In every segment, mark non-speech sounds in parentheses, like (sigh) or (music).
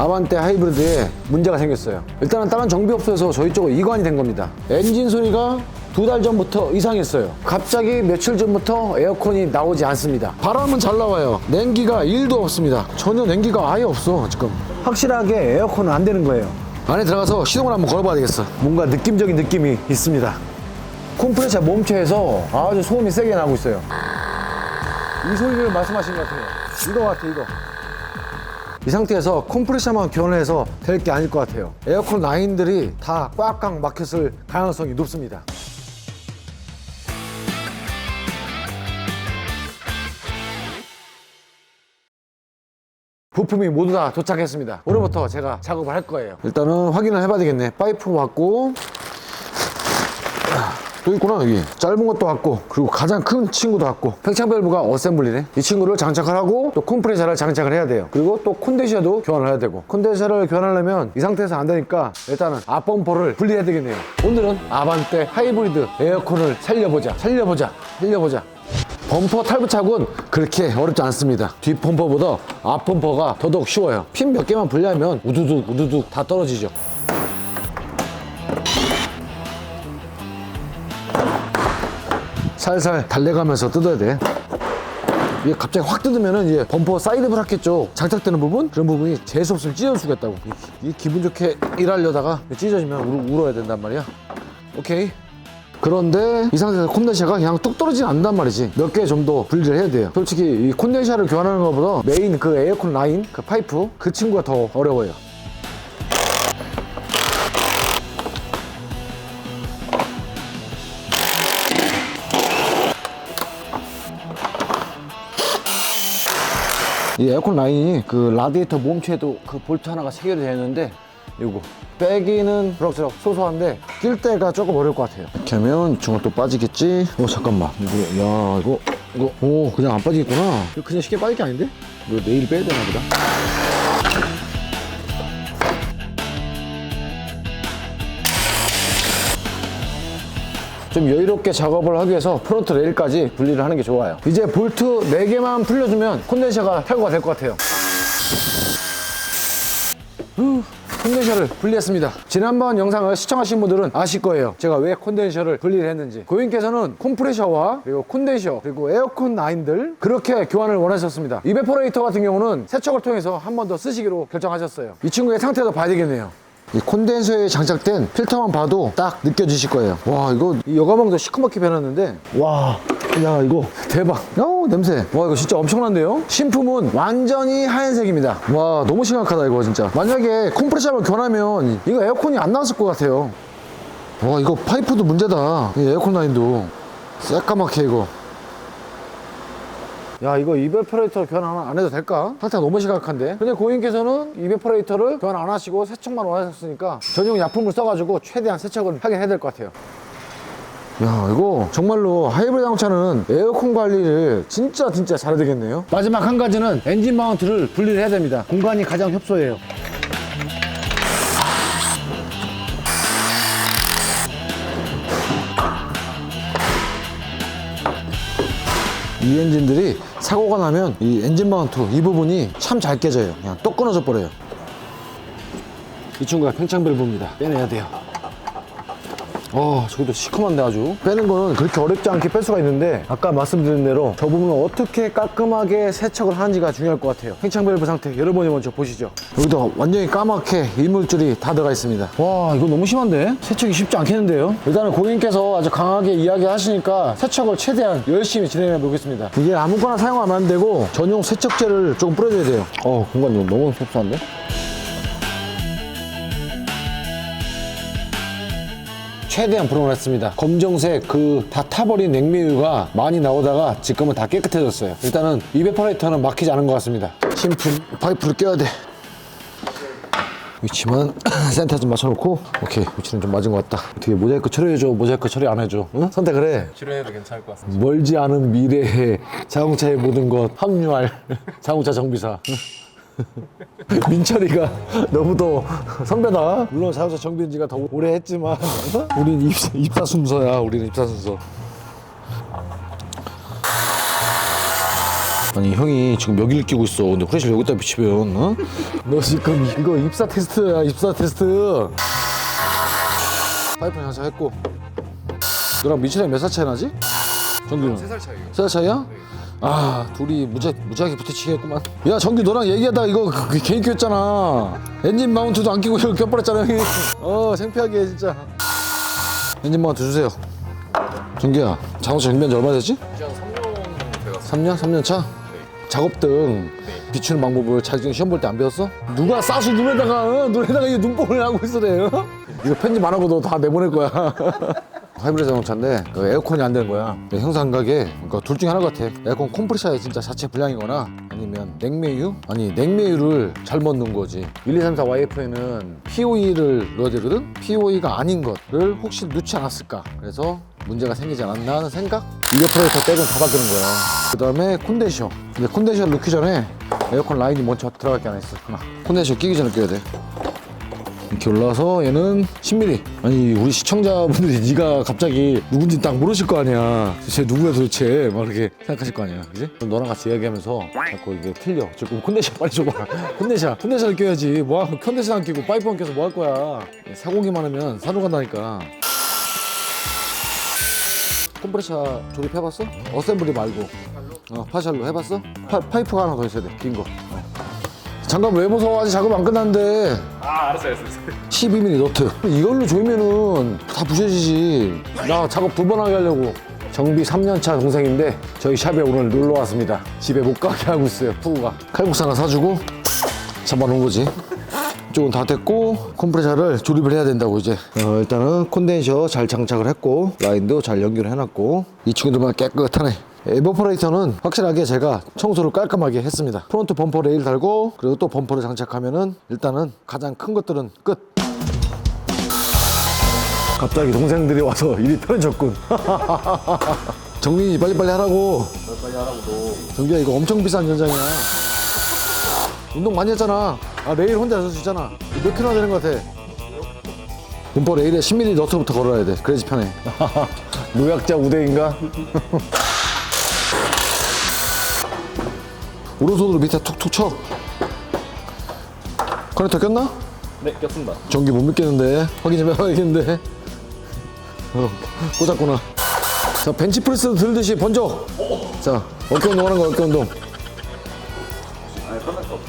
아반떼 하이브리드에 문제가 생겼어요. 일단은 다른 정비업소에서 저희 쪽으로 이관이 된 겁니다. 엔진 소리가 두 달 전부터 이상했어요. 갑자기 며칠 전부터 에어컨이 나오지 않습니다. 바람은 잘 나와요. 냉기가 1도 없습니다. 전혀 냉기가 아예 없어, 지금. 확실하게 에어컨은 안 되는 거예요. 안에 들어가서 시동을 한번 걸어봐야 되겠어. 뭔가 느낌적인 느낌이 있습니다. 컴프레셔 몸체에서 아주 소음이 세게 나고 있어요. 이 소리를 말씀하신 것 같아요. 이거 같아, 이거. 이 상태에서 컴프레셔만 교환해서 될 게 아닐 것 같아요. 에어컨 라인들이 다 꽉꽉 막혔을 가능성이 높습니다. 부품이 모두 다 도착했습니다. 오늘부터 제가 작업을 할 거예요. 일단은 확인을 해봐야 되겠네. 파이프 왔고, 또 있구나 여기. 짧은 것도 왔고 그리고 가장 큰 친구도 왔고. 팽창 밸브가 어셈블리네. 이 친구를 장착을 하고 또 컴프레셔를 장착을 해야 돼요. 그리고 또 콘덴셔도 교환을 해야 되고. 콘덴셔를 교환하려면 이 상태에서 안 되니까 일단은 앞범퍼를 분리해야 되겠네요. 오늘은 아반떼 하이브리드 에어컨을 살려보자. 살려보자. 살려보자. 범퍼 탈부착은 그렇게 어렵지 않습니다. 뒷 범퍼보다 앞 범퍼가 더더욱 쉬워요. 핀 몇 개만 분리하면 우두둑 우두둑 다 떨어지죠. 살살 달래가면서 뜯어야 돼. 이게 갑자기 확 뜯으면은 이제 범퍼 사이드 브라켓 쪽 장착되는 부분 그런 부분이 재수 없으면 찢어주겠다고. 이, 이 기분 좋게 일하려다가 찢어지면 울, 울어야 된단 말이야. 오케이. 그런데 이 상태에서 콘덴샤가 그냥 뚝 떨어지지 않는단 말이지. 몇 개 좀 더 분리를 해야 돼요. 솔직히 이 콘덴샤를 교환하는 것보다 메인 그 에어컨 라인, 그 파이프 그 친구가 더 어려워요. 이 에어컨 라인이 그 라디에이터 몸체에도 그 볼트 하나가 체결이 되어 있는데 이거. 빼기는 그럭저럭 소소한데 낄 때가 조금 어려울 것 같아요. 이렇게 하면 중간 또 빠지겠지? 어 잠깐만. 이거 야 이거 이거. 오 그냥 안 빠지겠구나. 이거 그냥 쉽게 빠질 게 아닌데? 이거 내일 빼야 되나 보다 좀 여유롭게 작업을 하기 위해서 프론트 레일까지 분리를 하는 게 좋아요. 이제 볼트 4개만 풀려주면 콘덴셔가 탈거가 될 것 같아요. 후, 콘덴셔를 분리했습니다. 지난번 영상을 시청하신 분들은 아실 거예요. 제가 왜 콘덴셔를 분리를 했는지. 고객님께서는 콤프레셔와 그리고 콘덴셔 그리고 에어컨 라인들 그렇게 교환을 원하셨습니다. 이베포레이터 같은 경우는 세척을 통해서 한 번 더 쓰시기로 결정하셨어요. 이 친구의 상태도 봐야 되겠네요. 이 콘덴서에 장착된 필터만 봐도 딱 느껴지실 거예요. 와, 이거 이 여가망도 시커멓게 변했는데, 와, 야, 이거 대박. 어, 냄새. 와, 이거 진짜 엄청난데요? 신품은 완전히 하얀색입니다. 와, 너무 심각하다, 이거 진짜. 만약에 컴프레셔만 교환하면 이거 에어컨이 안 나왔을 것 같아요. 와, 이거 파이프도 문제다. 이 에어컨 라인도. 새까맣게 이거. 야 이거 이베퍼레이터 교환 안 해도 될까? 상태가 너무 심각한데? 근데 고객님께서는 이베퍼레이터를 교환 안 하시고 세척만 원하셨으니까 전용 약품을 써가지고 최대한 세척을 하긴 해야 될 것 같아요. 야 이거 정말로 하이브리드 자동차는 에어컨 관리를 진짜 진짜 잘해야 되겠네요. 마지막 한 가지는 엔진 마운트를 분리를 해야 됩니다. 공간이 가장 협소해요 이 엔진들이 사고가 나면 이 엔진 마운트 이 부분이 참 잘 깨져요. 그냥 똑 끊어져 버려요. 이 친구가 팽창 밸브입니다. 빼내야 돼요. 어, 저기도 시커먼데 아주. 빼는 거는 그렇게 어렵지 않게 뺄 수가 있는데 아까 말씀드린 대로 저 부분을 어떻게 깔끔하게 세척을 하는지가 중요할 것 같아요. 팽창 밸브 상태 여러분이 먼저 보시죠. 여기도 완전히 까맣게 이물질이 다 들어가 있습니다. 와, 이거 너무 심한데? 세척이 쉽지 않겠는데요? 일단은 고객님께서 아주 강하게 이야기하시니까 세척을 최대한 열심히 진행해 보겠습니다. 이게 아무거나 사용하면 안 되고 전용 세척제를 조금 뿌려줘야 돼요. 어, 공간 이 너무 섭섭한데? 최대한 불어냈습니다. 검정색 그 다 타버린 냉매유가 많이 나오다가 지금은 다 깨끗해졌어요. 일단은 이베퍼레이터는 막히지 않은 것 같습니다. 신품 파이프를 껴야 돼. 위치만 (clears throat) 센터 좀 맞춰놓고 오케이 위치는 좀 맞은 것 같다. 어떻게 모자이크 처리해줘 모자이크 처리 안 해줘 응? 선택을 해. 치료해도 괜찮을 것 같습니다. 멀지 않은 미래에 자동차의 모든 것 합류할 (laughs) 자동차 정비사. (laughs) 민철이가 너무도 선배다. 물론 자동차 정비인 지가 더 오래 했지만 어? (laughs) 우린 입사, 입사 순서야. 우리는 입사 순서. 아니 형이 지금 여기를 끼고 있어 근데 후레쉬를 여기다 비치면 어? 너 지금 이거 입사 테스트야 입사 테스트 파이프 장착했고 너랑 미치랑 몇살 차이 나지? 정규는? 3살 차이요. 세살 차이야? 아 둘이 무지, 무지하게 부딪히겠구만 야 정규 너랑 얘기하다 이거 그, 그 개인 꼈잖아 엔진 마운트도 안 끼고 이렇게 껴버렸잖아 형이 어 창피하게 진짜 엔진 마운트 주세요 정규야 자동차 정비한 지 얼마 됐지? 이제 한 3년 정도 돼가서 3년? 3년 차? 작업등 비추는 방법을 자격증 시험 볼 때 안 배웠어? 누가 싸수 눈에다가 어? 눈에다가 이 눈뽕을 하고 있으래 어? 이거 편집 안 하고도 다 내보낼 거야 (laughs) 하이브리드 자동차인데 그 에어컨이 안 되는 거야. 형상각에 그러니까 둘 중에 하나 같아. 에어컨 컴프레셔의 진짜 자체 불량이거나 아니면 냉매유? 아니 냉매유를 잘못 넣은 거지. 1, 2, 3, 4 YF에는 POE를 넣어야 되거든? POE가 아닌 것을 혹시 넣지 않았을까? 그래서 문제가 생기지 않았나 하는 생각? 이어프레이터 백은 다 바꾸는 거야. 그 다음에 콘덴셔. 근데 콘덴셔를 넣기 전에 에어컨 라인이 먼저 들어갈 게 하나 있어. 하나. 콘덴셔 끼기 전에 껴야 돼 이렇게 올라와서 얘는 10mm 아니 우리 시청자분들이 (laughs) 네가 갑자기 누군지 딱 모르실 거 아니야. 쟤 누구야 도대체? 막 이렇게 생각하실 거 아니야. 그지? 너랑 같이 이야기하면서 자꾸 이게 틀려. 지금 콘덴셔 빨리 줘봐. (laughs) 콘덴셔 콘덴셔를 껴야지. 뭐야 콘덴셔 안 끼고 파이프만 껴서 뭐 할 거야? 사고기 많으면 산후 간다니까. 컴프레셔 조립해봤어? 어셈블리 말고. 어, 파샬로 해봤어? 파, 파이프가 하나 더 있어야 돼, 긴 거. 어. 장갑 왜 무서워? 아직 작업 안 끝났는데. 아 알았어요 알았어요. 12mm 노트. 이걸로 조이면은 다 부셔지지. 나 작업 두번 하게 하려고. 정비 3년차 동생인데 저희 샵에 오늘 놀러 왔습니다. 집에 못 가게 하고 있어요, 푸우가. 칼국수 하나 사주고 잡아놓은 거지. 이쪽은 다 됐고 컴프레셔를 조립을 해야 된다고 이제 어, 일단은 콘덴셔 잘 장착을 했고 라인도 잘 연결을 해놨고 이 친구들만 깨끗하네 에버퍼레이터는 확실하게 제가 청소를 깔끔하게 했습니다. 프론트 범퍼 레일 달고 그리고 또 범퍼를 장착하면은 일단은 가장 큰 것들은 끝. 갑자기 동생들이 와서 (laughs) 일이 편해졌군. (laughs) 정민이 빨리빨리 하라고. 빨리 하라고 너. 정규야 이거 엄청 비싼 현장이야. 운동 많이 했잖아. 아 레일 혼자 할수 있잖아. 이거 몇 킬로나 되는 것 같아? 범퍼 레일에 10mm 너트부터 걸어야 돼. 그래야지 편해. (laughs) 노약자 우대인가? 오른손으로 밑에 툭툭 쳐. 커넥터 꼈나? 네 꼈습니다. 전기 못 믿겠는데. 확인 좀 해봐야겠는데. 어, 꽂았구나. 자 벤치프레스 들듯이 번져. 자 어깨 운동 하는 거 어깨 운동.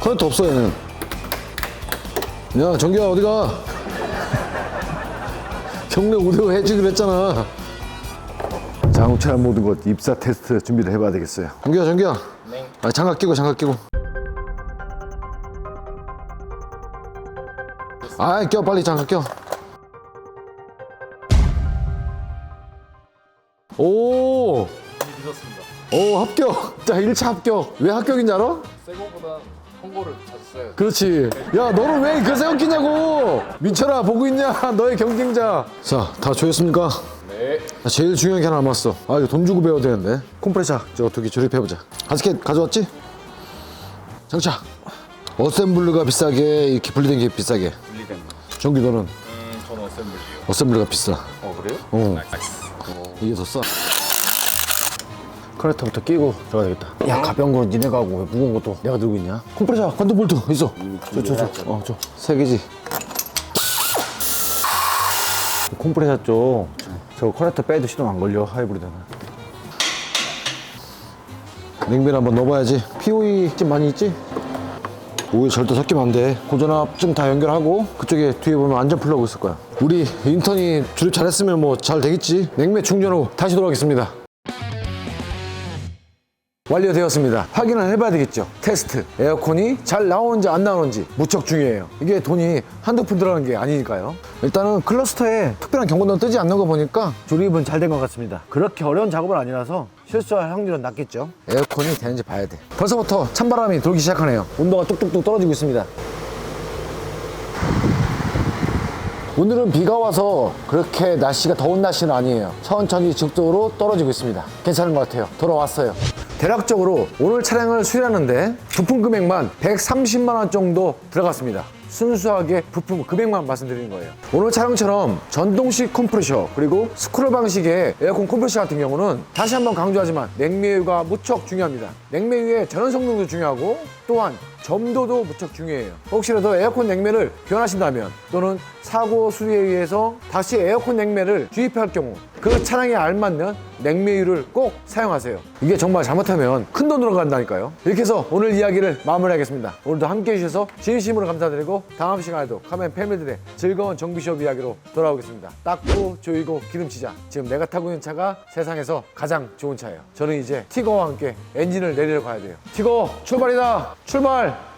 커넥터 없어 얘는. 야 정규야 어디 가? (laughs) 경례 5대5 해주기로 했잖아. 자동차 모든 것 입사 테스트 준비를 해봐야 되겠어요. 정규야 정규야. 네. 아, 장갑 끼고 장갑 끼고 아이 껴 빨리 장갑 껴 오, 늦었습니다. 오 합격. 자 1차 합격. 왜 합격인지 알아? 새 거보다 홍보를 자주 돼. 그렇지. 야 너는 왜그 생각 끼냐고. 민철아 보고 있냐? 너의 경쟁자. 자 다 조였습니까? 제일 중요한 게 하나 남았어. 아 이거 돈 주고 배워야 되는데. 콤프레셔 저거 두 개 조립해보자. 가스켓 가져왔지? 장착. 어셈블리가 비싸게 이렇게 분리된 게 비싸게. 분리된 거. 정규 너는 음 저는 어셈블리요. 어셈블리가 비싸. 어 그래요? 어. 나이스. 이게 더 싸. 커넥터부터 끼고 들어가야 되겠다. 야, 가벼운 거는 니네가 하고 왜 무거운 것도 내가 들고 있냐? 컴프레셔, 관통 볼트 있어. 저, 저, 저. 어, 저. 세 개지. 컴프레셔 쪽. 저 커넥터 빼도 시동 안 걸려, 하이브리드는. 냉면 한번 넣어봐야지. POE 좀 많이 있지? 오일 절대 섞이면 안 돼. 고전압 좀다 연결하고 그쪽에 뒤에 보면 안전 플러그 있을 거야. 우리 인턴이 조립 잘했으면 뭐 잘 되겠지. 냉매 충전 후 다시 돌아오겠습니다. 완료되었습니다. 확인을 해봐야 되겠죠. 테스트. 에어컨이 잘 나오는지 안 나오는지 무척 중요해요. 이게 돈이 한두 푼 들어가는 게 아니니까요. 일단은 클러스터에 특별한 경고등 뜨지 않는 거 보니까 조립은 잘 된 것 같습니다. 그렇게 어려운 작업은 아니라서 실수할 확률은 낮겠죠. 에어컨이 되는지 봐야 돼. 벌써부터 찬바람이 돌기 시작하네요. 온도가 뚝뚝뚝 떨어지고 있습니다. 오늘은 비가 와서 그렇게 날씨가 더운 날씨는 아니에요. 천천히 지속적으로 떨어지고 있습니다. 괜찮은 것 같아요. 돌아왔어요. 대략적으로 오늘 차량을 수리하는데 부품 금액만 130만 원 정도 들어갔습니다. 순수하게 부품 금액만 말씀드리는 거예요. 오늘 차량처럼 전동식 컴프레셔 그리고 스크롤 방식의 에어컨 컴프레셔 같은 경우는 다시 한번 강조하지만 냉매유가 무척 중요합니다. 냉매유의 전원 성능도 중요하고 또한 점도도 무척 중요해요. 혹시라도 에어컨 냉매를 교환하신다면 또는 사고 수리에 의해서 다시 에어컨 냉매를 주입할 경우 그 차량에 알맞는 냉매유를 꼭 사용하세요. 이게 정말 잘못하면 큰 돈으로 간다니까요. 이렇게 해서 오늘 이야기를 마무리하겠습니다. 오늘도 함께 해주셔서 진심으로 감사드리고 다음 시간에도 카멘 패밀리들의 즐거운 정비숍 이야기로 돌아오겠습니다. 닦고 조이고 기름치자. 지금 내가 타고 있는 차가 세상에서 가장 좋은 차예요. 저는 이제 티거와 함께 엔진을 내리러 가야 돼요. 티거 출발이다. 출발.